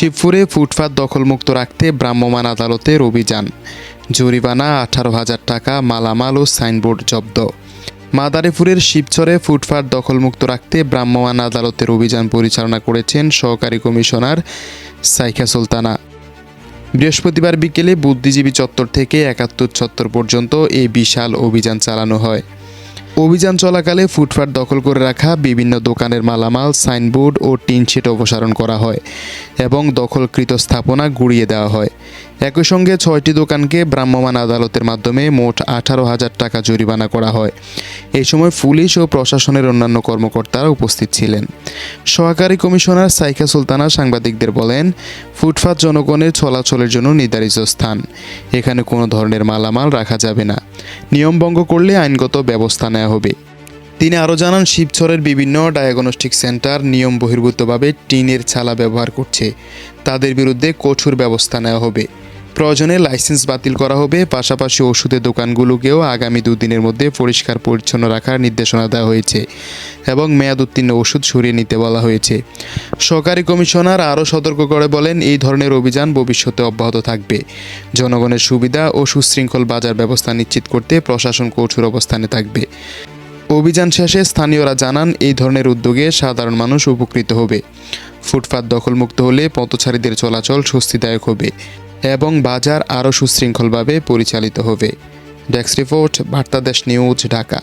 শিবপুরে ফুটপাত দখলমুক্ত রাখতে ভ্রাম্যমাণ আদালতের অভিযান জরিমানা আঠারো হাজার টাকা, মালামাল ও সাইনবোর্ড জব্দ। মাদারীপুরের শিবচরে ফুটপাত দখলমুক্ত রাখতে ভ্রাম্যমাণ আদালতের অভিযান পরিচালনা করেছেন সহকারী কমিশনার সাইখা সুলতানা। বৃহস্পতিবার বিকেলে বুদ্ধিজীবী চত্বর থেকে একাত্তর চত্বর পর্যন্ত এই বিশাল অভিযান চালানো হয়। অভিযান চলাকালে ফুটপাত দখল করে রাখা বিভিন্ন দোকানের মালামাল, সাইনবোর্ড ও টিনশিট অপসারণ করা হয় এবং দখলকৃত স্থাপনা গুড়িয়ে দেওয়া হয়। একই সঙ্গে ছয়টি দোকানকে ভ্রাম্যমাণ আদালতের মাধ্যমে মোট আঠারো হাজার টাকা জরিমানা করা হয়। এই সময় পুলিশ ও প্রশাসনের অন্যান্য কর্মকর্তারা উপস্থিত ছিলেন। সহকারী কমিশনার সাইকা সুলতানা সাংবাদিকদের বলেন, ফুটপাত জনগণের চলাচলের জন্য নির্ধারিত স্থান। এখানে কোনো ধরনের মালামাল রাখা যাবে না। নিয়ম ভঙ্গ করলে আইনগত ব্যবস্থা নেওয়া হবে। তিনি আরও জানান, শিবছরের বিভিন্ন ডায়াগনস্টিক সেন্টার নিয়ম বহির্ভূতভাবে টিনের ছালা ব্যবহার করছে। তাদের বিরুদ্ধে কঠোর ব্যবস্থা নেওয়া হবে। প্রয়োজনে লাইসেন্স বাতিল করা হবে। পাশাপাশি ওষুধের দোকানগুলোকেও আগামী দুদিনের মধ্যে পরিষ্কার পরিচ্ছন্ন রাখার নির্দেশনা দেওয়া হয়েছে এবং মেয়াদ উত্তীর্ণ ওষুধ সরিয়ে নিতে বলা হয়েছে। সহকারী কমিশনার আরও সতর্ক করে বলেন, এই ধরনের অভিযান ভবিষ্যতে অব্যাহত থাকবে। জনগণের সুবিধা ও সুশৃঙ্খল বাজার ব্যবস্থা নিশ্চিত করতে প্রশাসন কঠোর অবস্থানে থাকবে। অভিযান শেষে স্থানীয়রা জানান, এই ধরনের উদ্যোগে সাধারণ মানুষ উপকৃত হবে। ফুটপাত দখলমুক্ত হলে পথচারীদের চলাচল স্বস্তিদায়ক হবে। এবং বাজার আরও সুশৃঙ্খলভাবে পরিচালিত হবে। Desk report Bartadesh news Dhaka.